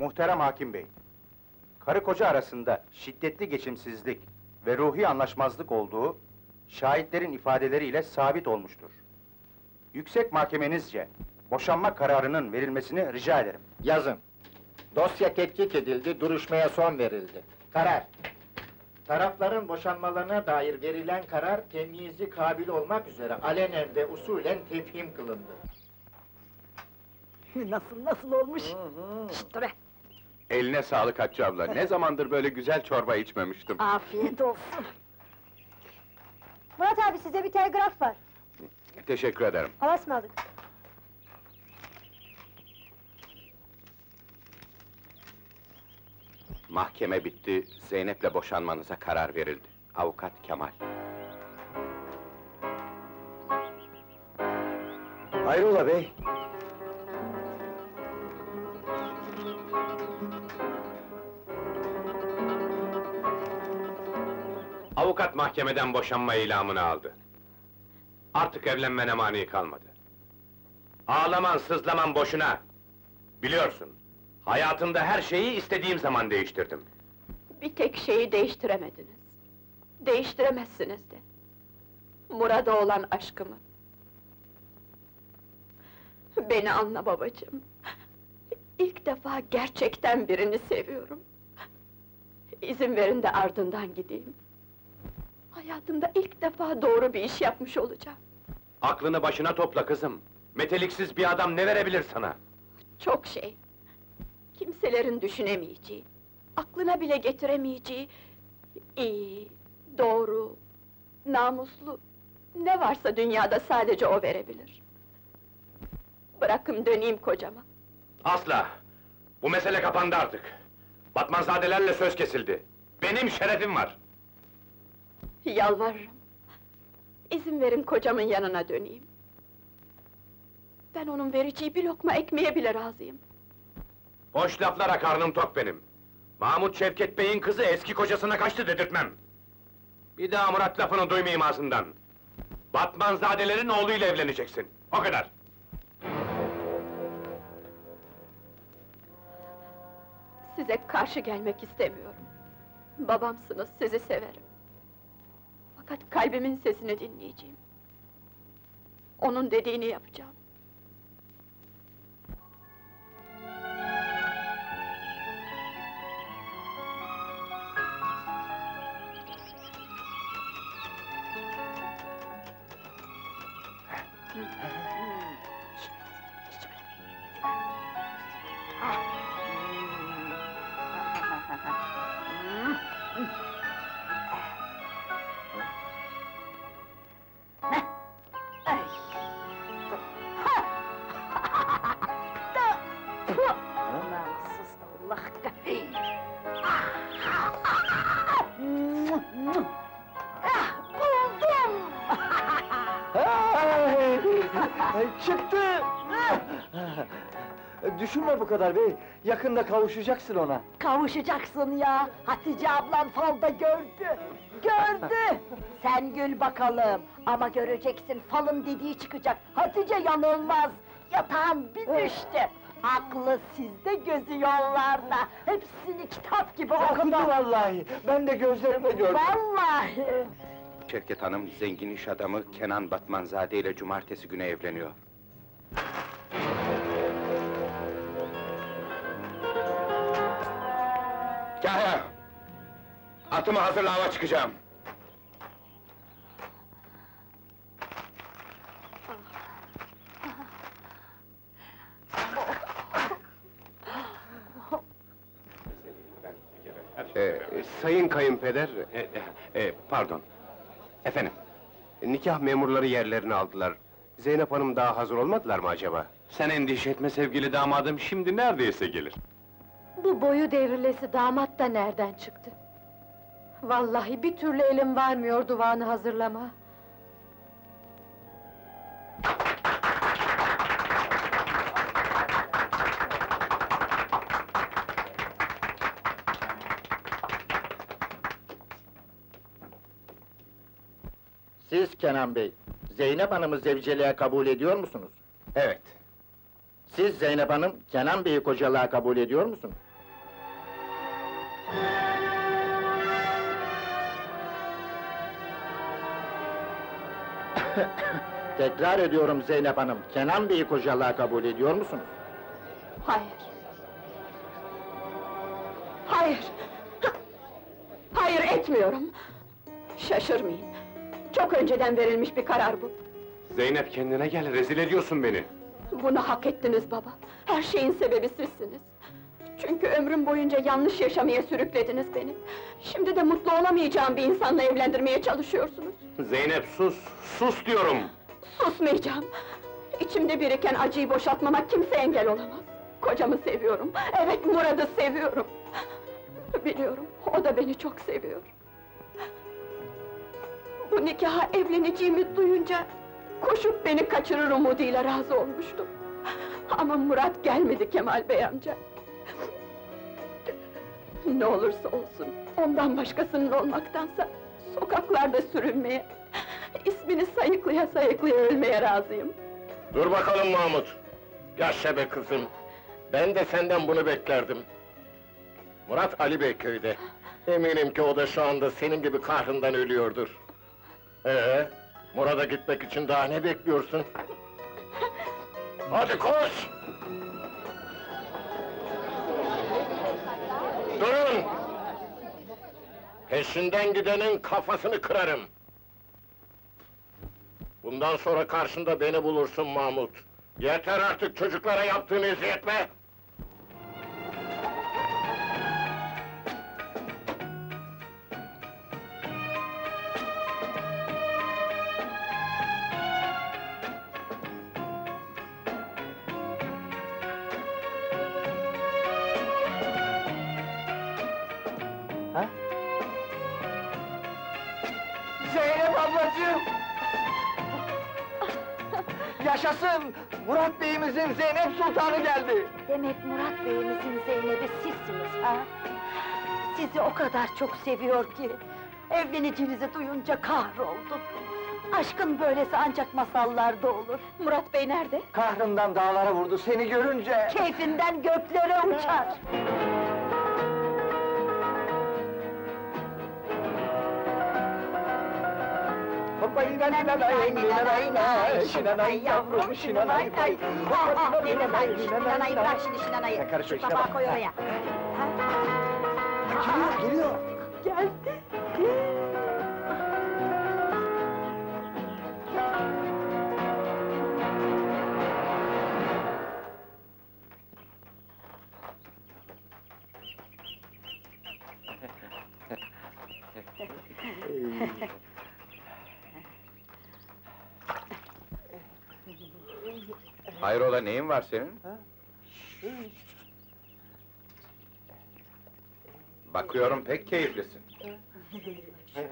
Muhterem Hakim Bey, karı koca arasında şiddetli geçimsizlik ve ruhi anlaşmazlık olduğu, şahitlerin ifadeleriyle sabit olmuştur. Yüksek mahkemenizce, boşanma kararının verilmesini rica ederim. Yazın. Dosya tetkik edildi, duruşmaya son verildi. Karar. Tarafların boşanmalarına dair verilen karar temyizi kabil olmak üzere alenen ve usulen tefhim kılındı. Nasıl nasıl olmuş? Şşt be! Eline sağlık Hatice abla. Ne zamandır böyle güzel çorba içmemiştim. Afiyet olsun. Murat abi size bir telgraf var. Teşekkür ederim. Havas mı aldık? Mahkeme bitti. Zeynep'le boşanmanıza karar verildi. Avukat Kemal. Hayrola bey? Avukat mahkemeden boşanma ilamını aldı. Artık evlenmene mani kalmadı. Ağlaman, sızlaman boşuna. Biliyorsun, hayatımda her şeyi istediğim zaman değiştirdim. Bir tek şeyi değiştiremediniz. Değiştiremezsiniz de. Murat'a olan aşkımı. Beni anla babacığım. İlk defa gerçekten birini seviyorum. İzin verin de ardından gideyim. Hayatımda ilk defa doğru bir iş yapmış olacağım. Aklını başına topla kızım. Meteliksiz bir adam ne verebilir sana? Çok şey. Kimselerin düşünemeyeceği, aklına bile getiremeyeceği... ...iyi, doğru, namuslu... ...ne varsa dünyada sadece o verebilir. Bırakın döneyim kocama. Asla! Bu mesele kapandı artık. Batmanzadelerle söz kesildi. Benim şerefim var. Yalvarırım. İzin verin kocamın yanına döneyim. Ben onun vereceği bir lokma ekmeğe bile razıyım. Boş laflara karnım tok benim. Mahmut Şevket Bey'in kızı eski kocasına kaçtı dedirtmem. Bir daha Murat lafını duymayayım ağzından. Batmanzadelerin oğluyla evleneceksin. O kadar. Size karşı gelmek istemiyorum. Babamsınız, sizi severim. Fakat kalbimin sesini dinleyeceğim. Onun dediğini yapacağım. Ay! Çıktı! Düşünme bu kadar bey, yakında kavuşacaksın ona. Kavuşacaksın ya! Hatice ablan falda gördü! Gördü! Sen gül bakalım! Ama göreceksin, falın dediği çıkacak! Hatice yanılmaz! Yatağın bir düştü! Aklı sizde, gözü yollarda! Hepsini kitap gibi Okudu okudu! vallahi, ben de gözlerimle gördüm. Vallahi! Şevket Hanım, zengin iş adamı Kenan Batmanzade ile cumartesi günü evleniyor. Kahya! Atımı hazırla hava çıkacağım. Ee, sayın kayınpeder, E, e, e, pardon. Efendim, nikah memurları yerlerini aldılar. Zeynep Hanım daha hazır olmadılar mı acaba? sen endişe etme sevgili damadım, şimdi neredeyse gelir. Bu boyu devrilesi damat da nereden çıktı? Vallahi bir türlü elim varmıyor duvanı hazırlama. Siz Kenan Bey, Zeynep Hanım'ı zevceliğe kabul ediyor musunuz? Evet. Siz Zeynep Hanım, Kenan Bey'i kocalığa kabul ediyor musunuz? Tekrar ediyorum Zeynep Hanım, Kenan Bey'i kocalığa kabul ediyor musunuz? Hayır. Hayır. Hayır etmiyorum. Şaşırmayın. Çok önceden verilmiş bir karar bu. Zeynep kendine gel, rezil ediyorsun beni. Bunu hak ettiniz baba. Her şeyin sebebi sizsiniz. Çünkü ömrüm boyunca yanlış yaşamaya sürüklediniz beni. Şimdi de mutlu olamayacağım bir insanla evlendirmeye çalışıyorsunuz. Zeynep sus, sus diyorum! Susmayacağım. İçimde biriken acıyı boşaltmama kimse engel olamaz. Kocamı seviyorum. Evet Murat'ı seviyorum. Biliyorum, o da beni çok seviyor. Bu nikaha evleneceğimi duyunca... ...koşup beni kaçırır umuduyla razı olmuştum. Ama Murat gelmedi Kemal Bey amca. Ne olursa olsun, ondan başkasının olmaktansa... ...sokaklarda sürünmeye... ...ismini sayıklaya sayıklaya ölmeye razıyım. Dur bakalım Mahmut. Yaşa be kızım. Ben de senden bunu beklerdim. Murat Ali Bey köyde. Eminim ki o da şu anda senin gibi kahrından ölüyordur. Ee, Murat'a gitmek için daha ne bekliyorsun? Hadi koş! Durun! Peşinden gidenin kafasını kırarım. Bundan sonra karşında beni bulursun Mahmut. Yeter artık çocuklara yaptığın eziyet be! Yaşasın! Murat Bey'imizin Zeynep Sultanı geldi! Demek Murat Bey'imizin Zeynep'i sizsiniz ha? Sizi o kadar çok seviyor ki... ...evleneceğinizi duyunca kahroldum. Aşkın böylesi ancak masallarda olur. Murat Bey nerede? Kahrından dağlara vurdu seni görünce! Keyfinden göklere uçar. Hoppay nanay nanay nay, şinanay yavrum şinanay nay. Hoppay nanay Şinanayı bırak şimdi oraya. Geliyor, geliyor! Geldi. Hayrola neyin var senin? Bakıyorum pek keyiflisin.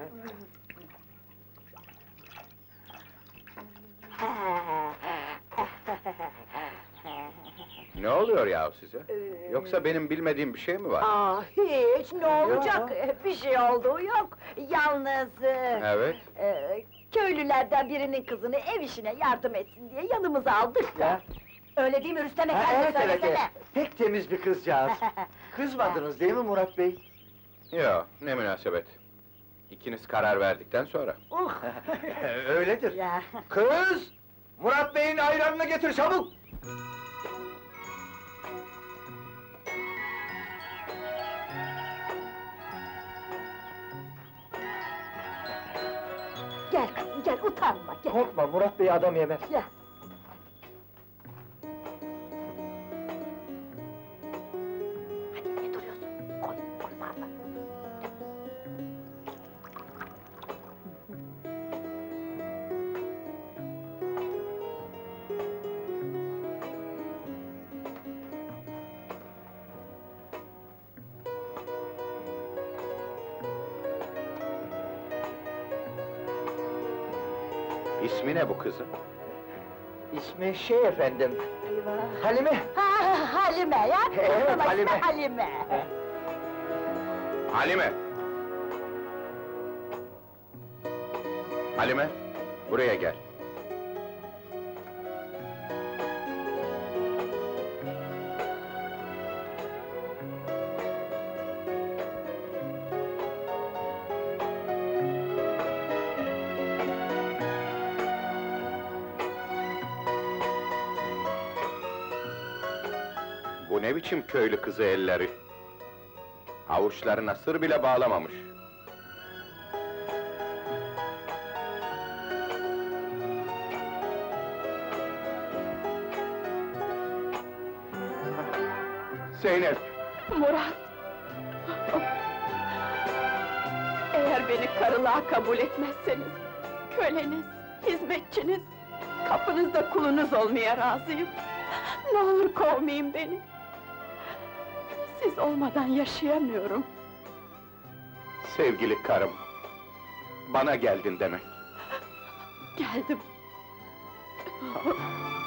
Ne oluyor yahu size? Yoksa benim bilmediğim bir şey mi var? Aa, hiç ne olacak? Bir şey olduğu yok. Yalnız... e, Evet. e, köylülerden birinin kızını ev işine yardım etsin diye yanımıza aldık da. Ya. Öyle değil mi Rüstem Ha, Efendi evet evet, söylesene. pek temiz bir kızcağız. Kızmadınız değil mi Murat Bey? Yo, ne münasebet. İkiniz karar verdikten sonra. Uh, Öyledir. ya. Kız! Murat Bey'in ayranını getir çabuk! Gel kızım gel utanma gel. Korkma Murat Bey adam yemez. Gel. İsmi ne bu kızın? İsmi şey efendim, Eyvah. Halime. Ha, Halime ya. Evet, Halime. Halime. Halime! Halime, buraya gel. Ne biçim köylü kızı elleri? Avuçlarına sır bile bağlamamış. Zeynep! Murat! Eğer beni karılığa kabul etmezseniz, köleniz, hizmetçiniz, kapınızda kulunuz olmaya razıyım. Ne olur kovmayın beni. Siz olmadan yaşayamıyorum. Sevgili karım, bana geldin demek. Geldim.